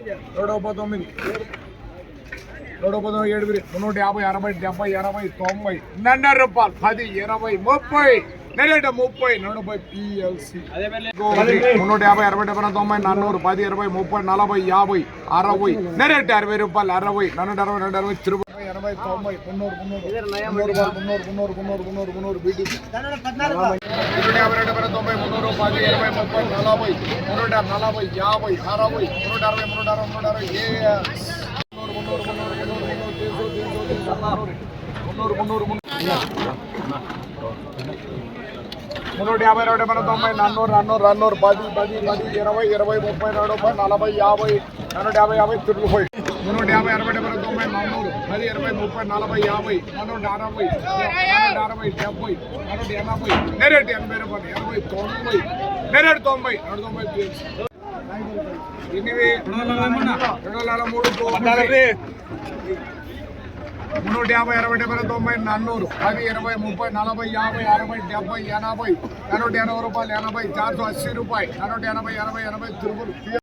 నూట ముప్పై తొమ్మిది నూట ముప్పై తొమ్మిది ఏడు మున్నూట యాభై అరవై డెబ్బై ఎనభై తొంభై నన్నర రూపాయలు పది ఇరవై ముప్పై నెలట ముప్పై నూటపై పిఎల్సి మున్నూట యాభై అరవై డెబ్బై తొంభై నన్నూరు పది ఇరవై ముప్పై నలభై యాభై అరవై నెలట అరవై రూపాయలు అరవై నన్నూట అరవై రెండు అరవై తిరుపతి ఎనభై తొంభై మున్నూరు మున్నూరు మున్నూరు మున్నూరు మున్నూరు మున్నూరు మున్నూరు బీటీ నూట యాభై రెండు తొంభై ఇరవై ఇరవై ముప్పై నలభై మున్నూట నలభై యాభై అరవై మున్నూట అరవై మున్నూట అరవై మున్నూట అరవై ఏ మున్నూరు మున్నూరు మున్నూరు మున్నూరు మున్నూరు మున్నూరు యాభై రెండు వేల తొంభై నన్నూరు నన్నూరు నన్నూరు పది పది పది ఇరవై ఇరవై ముప్పై నలభై యాభై నన్నూట యాభై యాభై తిరుగుపోయి మున్నూట యాభై అరవై డెబ్బై తొంభై నన్నూరు పది ఇరవై ముప్పై నలభై యాభై నన్నూట అరవై నన్నూట అరవై డెబ్బై నన్నూట ఎనభై నేరేడు ఎనభై రూపాయలు ఎనభై తొంభై నేరేడు తొంభై రెండు తొంభై ఎనిమిది రెండు వందల మూడు. మున్నూట యాభై అరవై డెబ్బై తొంభై నన్నూరు పది ఇరవై ముప్పై నలభై యాభై అరవై డెబ్బై ఎనభై నూట ఎనభై రూపాయలు ఎనభై చార్జు అస్సీ రూపాయలు నూట ఎనభై ఎనభై ఎనభై తిరుగులు